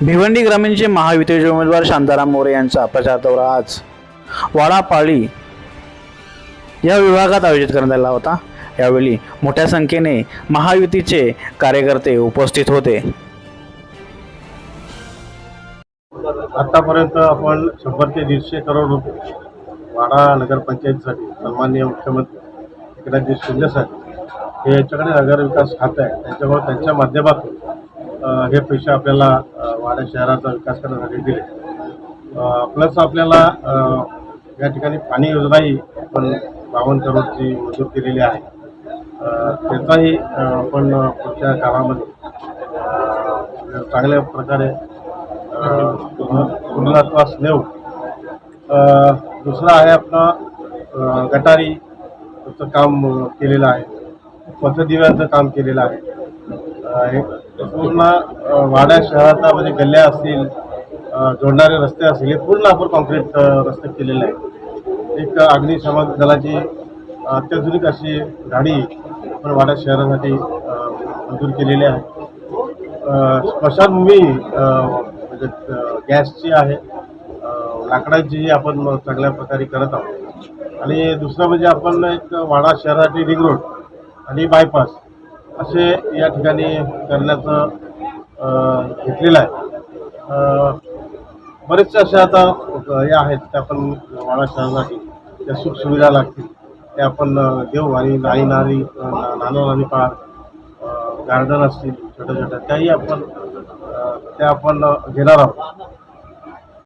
भिवंडी ग्रामीणचे महायुतीचे उमेदवार शांताराम मोरे यांचा प्रचार दौरा आज. वाडापाळी या विभागात आयोजित करण्यात आला होता. यावेळी मोठ्या संख्येने महायुतीचे कार्यकर्ते उपस्थित होते. आतापर्यंत आपण शंभर ते दीडशे करोड रुपये वाडा नगरपंचायतीसाठी सन्माननीय मुख्यमंत्री एकनाथजी शिंदेसाठी हे याच्याकडे नगर विकास खातं आहे त्याच्यामुळे त्यांच्या माध्यमातून हे पैसे आपल्याला वाड्या शहराचा विकास करण्यासाठी दिले प्लस आपल्याला या ठिकाणी पाणी योजनाही आपण बावन्न करोडची मंजूर केलेली आहे. त्याचाही आपण पुढच्या काळामध्ये चांगल्या प्रकारे पूर्णत्वास नेऊ. दुसरा आहे आपला गटारीचं काम केलेलं आहे. पथदिव्यांचं काम केलेलं आहे. हे पूर्ण वाडा वाड्या शहराचा म्हणजे गल्ल्या असतील जोडणारे रस्ते असतील हे पूर्ण आपण कॉन्क्रीट रस्ते केलेले आहेत. एक अग्निशमन दलाची अत्याधुनिक अशी गाडी आपण वाड्या शहरासाठी मंजूर केलेली आहे. स्मशानभूमी म्हणजे गॅसची आहे लाकडाची आपण चांगल्या प्रकारे करत आहोत. आणि दुसरं म्हणजे आपण एक वाडा शहरासाठी रिंग रोड आणि बायपास असे या ठिकाणी करण्याचं घेतलेलं आहे. बरेचसे असे आता या हे आहेत त्या आपण वाडा शहरासाठी त्या सुखसुविधा लागतील. ते आपण अ, देऊ आणि नाई नारी अ, नानो नानी पार्क गार्डन असतील छोट्या छोट्या त्याही आपण त्या आपण घेणार आहोत.